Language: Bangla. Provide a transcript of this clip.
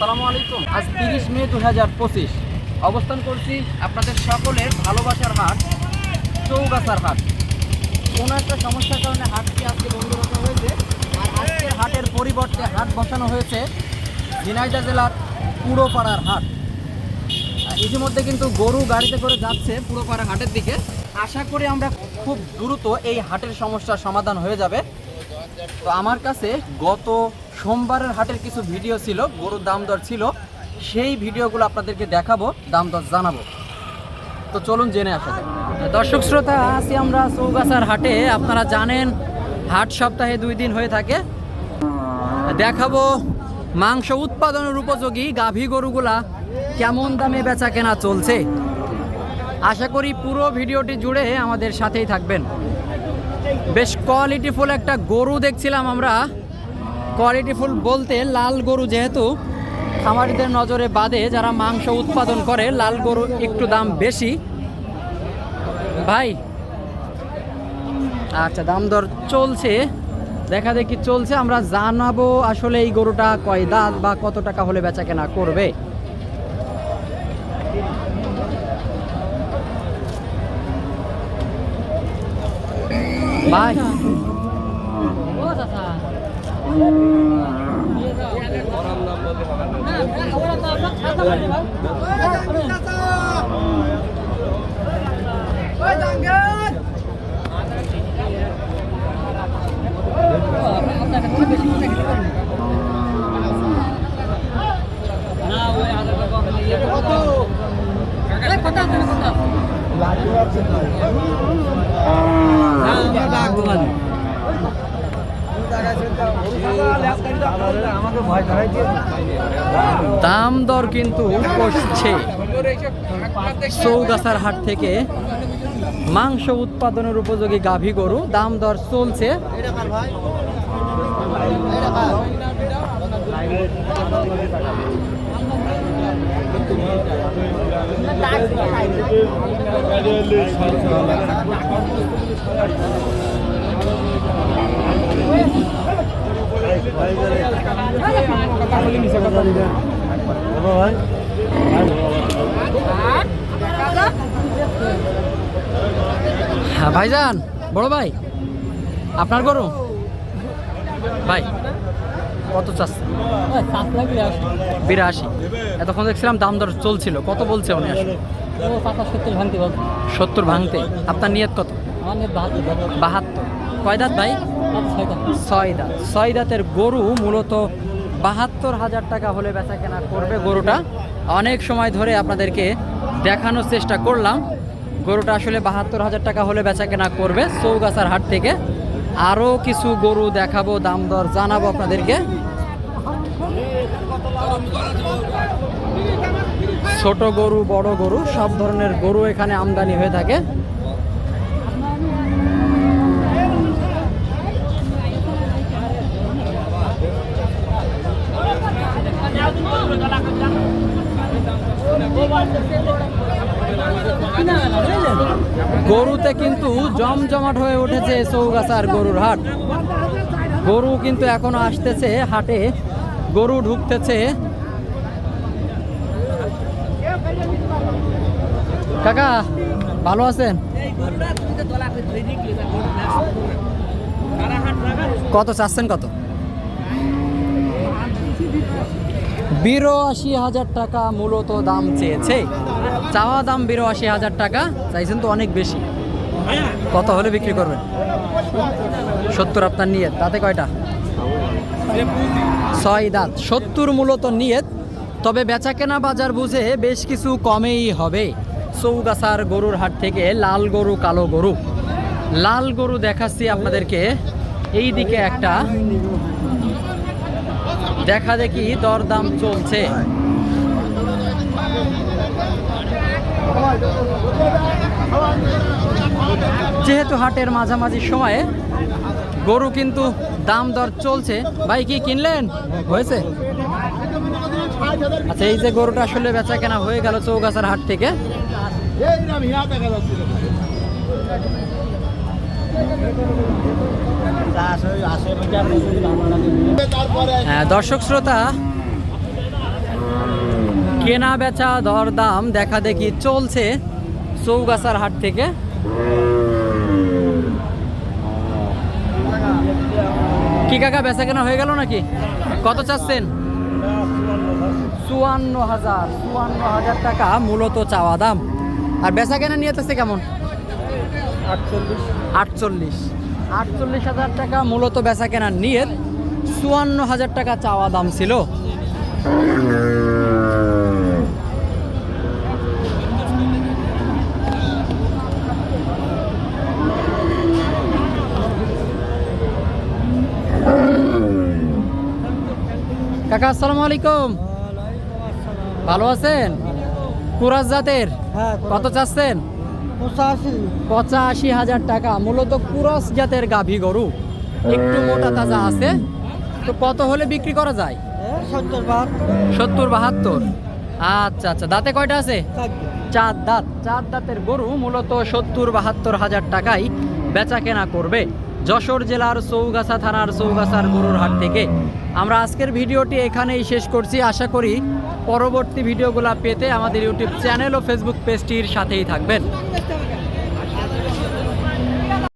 আসসালামু আলাইকুম। আজ তিরিশ মে দু হাজার পঁচিশ। অবস্থান করছি আপনাদের সকলের ভালোবাসার হাট, চৌগাছার হাট। কোনো একটা সমস্যার কারণে হাটটি আজকে বন্ধ রাখা হয়েছে। আর আজকের হাটের পরিবর্তে হাট বসানো হয়েছে ঝিনাইদহ জেলার পুরোপাড়ার হাট। ইতিমধ্যে কিন্তু গরু গাড়িতে করে যাচ্ছে পুরোপাড়া হাটের দিকে। আশা করি আমরা খুব দ্রুত এই হাটের সমস্যার সমাধান হয়ে যাবে। তো আমার কাছে গত সোমবারের হাটের কিছু ভিডিও ছিল, গরুর দাম দর ছিল, সেই ভিডিওগুলো আপনাদেরকে দেখাবো, দাম দর জানাব। তো চলুন জেনে আসা যাক। দর্শক শ্রোতা, আছি আমরা চৌগাছার হাটে। আপনারা জানেন, হাট সপ্তাহে দুই দিন হয়ে থাকে। দেখাবো মাংস উৎপাদনের উপযোগী গাভী গরুগুলা কেমন দামে বেচা কেনা চলছে। আশা করি পুরো ভিডিওটি জুড়ে আমাদের সাথেই থাকবেন। বেশ কোয়ালিটিফুল একটা গরু দেখছিলাম আমরা। কোয়ালিটিফুল বলতে লাল গরু যেহেতু, খামারিদের নজরে বাদে যারা মাংস উৎপাদন করে, লাল গরু একটু দাম বেশি। ভাই আচ্ছা দাম দর চলছে। দেখা দেখি চলছে, আমরা জানাব আসলে এই গরুটা কয় দাঁত বা কত টাকা হলে বেচা কেনা করবে। ভাই। Lagu apa sih? Lagu apa? দাম দর কিন্তু কষছে। চৌগাছার হাট থেকে মাংস উৎপাদনের উপযোগী গাভী গরু, দাম দর চলছে। ভাইজান বড় ভাই আপনার গরু? ভাই কত চাচ্ছে বিরাশি। এতক্ষণ দেখছিলাম দাম দর চলছিল কত বলছে উনি আসলে? সত্তর ভাঙতে সত্তর ভাঙতে। আপনার নিয়ত কত? বাহাত্তর। কয় দাঁত ভাই? ছয় দাঁত। ছয় দাঁতের গরু মূলত বাহাত্তর হাজার টাকা হলে বেচা কেনা করবে গরুটা। অনেক সময় ধরে আপনাদেরকে দেখানোর চেষ্টা করলাম। গরুটা আসলে বাহাত্তর হাজার টাকা হলে বেচা কেনা করবে চৌগাছার হাট থেকে। আরও কিছু গরু দেখাবো, দাম দর জানাব আপনাদেরকে। ছোট গরু, বড় গরু, সব ধরনের গরু এখানে আমদানি হয়ে থাকে। গরুতে কিন্তু জমজমাট হয়ে উঠেছে চৌগাছার গরুর হাট। গরু কিন্তু এখনও আসতেছে হাটে। গরু ঢুকতেছে। কাকা, ভালো আছেন? কত চাচ্ছেন কত? বিরাশি হাজার টাকা মূলত দাম চেয়েছে। চাওয়া দাম বিরাশি হাজার টাকা, চাইছেন তো অনেক বেশি। কত হলে বিক্রি করবেন? সত্তর আপনার নিয়ত। তাতে কয়টা? ছয় দাঁত। সত্তর মূলত নিয়ত। তবে বেচা কেনা বাজার বুঝে বেশ কিছু কমেই হবে। চৌগাছার গরুর হাট থেকে লাল গরু, কালো গরু। লাল গরু দেখাচ্ছি আপনাদেরকে। এই দিকে একটা দেখা দেখি দরদাম চলছে। যেহেতু হাটের মাঝামাঝি সময়ে গরু কিন্তু দাম দর চলছে, ভাই কি কিনলেন? হয়েছে? আচ্ছা এই যে গরুটা আসলে বেচা কেনা হয়ে গেল চৌগাছার হাট থেকে। দর্শক শ্রোতা, কেনা বেচা দর দাম দেখা দেখি চলছে চৌগাছার হাট থেকে। কি কাকা, বেচা কেনা হয়ে গেল নাকি? কত চাচ্ছেন? চুয়ান্ন হাজার চুয়ান্ন হাজার টাকা মূলত চাওয়া দাম। আর বেচা কেনা নিয়ে কেমন? আটচল্লিশ। আটচল্লিশ। হাজার টাকা মূলত বেচা কেনার নিয়ে চুয়ান্ন হাজার টাকা চাওয়া দাম ছিল। কাকা আসসালামু আলাইকুম। ভালো আছেন? কুরাজ জাতের? হ্যাঁ কত চাচ্ছেন? পঁচাশি। হাজার টাকা। মূলত কুরস জাতের গাভী গরু। একটু মোটা তাজা আছে। তো কত হলে বিক্রি করা যায়? সত্তর বাহাত্তর। সত্তর বাহাত্তর। আচ্ছা আচ্ছা। দাঁতে কয়টা আছে? চার দাঁত। চার দাঁতের গরু মূলত সত্তর বাহাত্তর হাজার টাকায় বেচা কেনা করবে। যশোর জেলার চৌগাছা থানার চৌগাছার গরুর হাট থেকে। আমরা আজকের ভিডিওটি এখানেই শেষ করছি। আশা করি পরবর্তী ভিডিওগুলো পেতে আমাদের ইউটিউব চ্যানেল ও ফেসবুক পেজটির সাথেই থাকবেন।